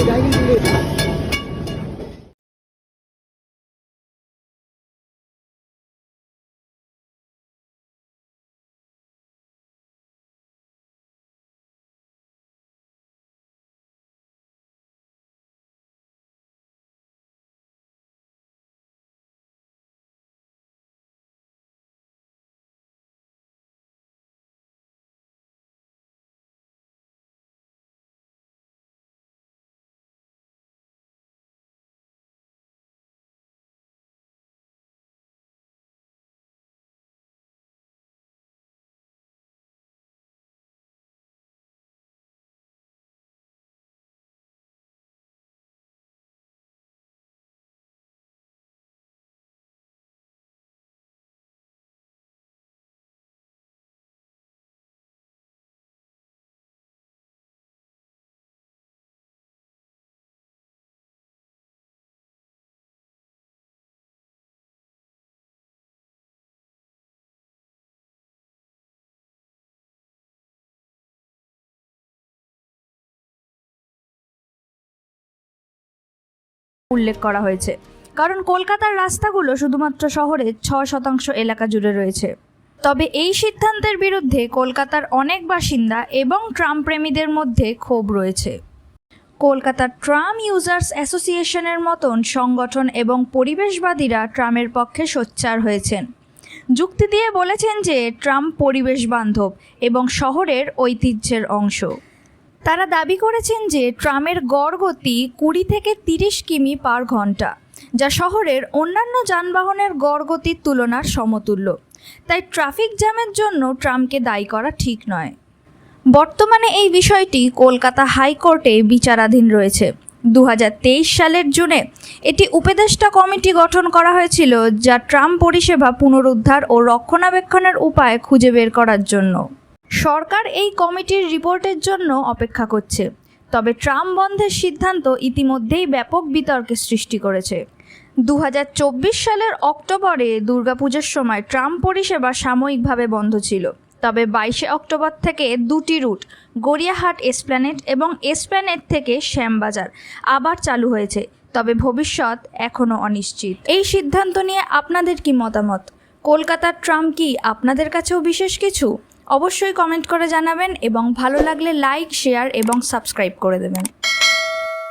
Obrigado. উল্লেখ করা হয়েছে। কারণ কলকাতার রাস্তাগুলো শুধুমাত্র শহরের ছ শতাংশ এলাকা জুড়ে রয়েছে। তবে এই সিদ্ধান্তের বিরুদ্ধে কলকাতার অনেক বাসিন্দা এবং ট্রাম প্রেমীদের মধ্যে ক্ষোভ রয়েছে। কলকাতার ট্রাম ইউজার্স অ্যাসোসিয়েশনের মতন সংগঠন এবং পরিবেশবাদীরা ট্রামের পক্ষে সোচ্চার হয়েছেন। যুক্তি দিয়ে বলেছেন যে, ট্রাম পরিবেশ বান্ধব এবং শহরের ঐতিহ্যের অংশ। তারা দাবি করেছেন যে ট্রামের গড় গতি কুড়ি থেকে তিরিশ কিমি পার ঘণ্টা, যা শহরের অন্যান্য যানবাহনের গড় গতির তুলনার সমতুল্য। তাই ট্রাফিক জ্যামের জন্য ট্রামকে দায়ী করা ঠিক নয়। বর্তমানে এই বিষয়টি কলকাতা হাইকোর্টে বিচারাধীন রয়েছে। দু হাজার তেইশ সালের জুনে এটি উপদেষ্টা কমিটি গঠন করা হয়েছিল, যা ট্রাম পরিষেবা পুনরুদ্ধার ও রক্ষণাবেক্ষণের উপায় খুঁজে বের করার জন্য। সরকার এই কমিটির রিপোর্টের জন্য অপেক্ষা করছে। তবে ট্রাম বন্ধের সিদ্ধান্ত ইতিমধ্যেই ব্যাপক বিতর্কের সৃষ্টি করেছে। দু হাজার চব্বিশ সালের অক্টোবরে দুর্গাপুজোর সময় ট্রাম পরিষেবা সাময়িকভাবে বন্ধ ছিল। তবে বাইশে অক্টোবর থেকে দুটি রুট, গড়িয়াহাট এসপ্ল্যানেট এবং এসপ্ল্যানেট থেকে শ্যামবাজার, আবার চালু হয়েছে। তবে ভবিষ্যৎ এখনও অনিশ্চিত। এই সিদ্ধান্ত নিয়ে আপনাদের কি মতামত? কলকাতার ট্রাম কি আপনাদের কাছেও বিশেষ কিছু? অবশ্যই কমেন্ট করে জানাবেন এবং ভালো লাগলে লাইক শেয়ার এবং সাবস্ক্রাইব করে দেবেন।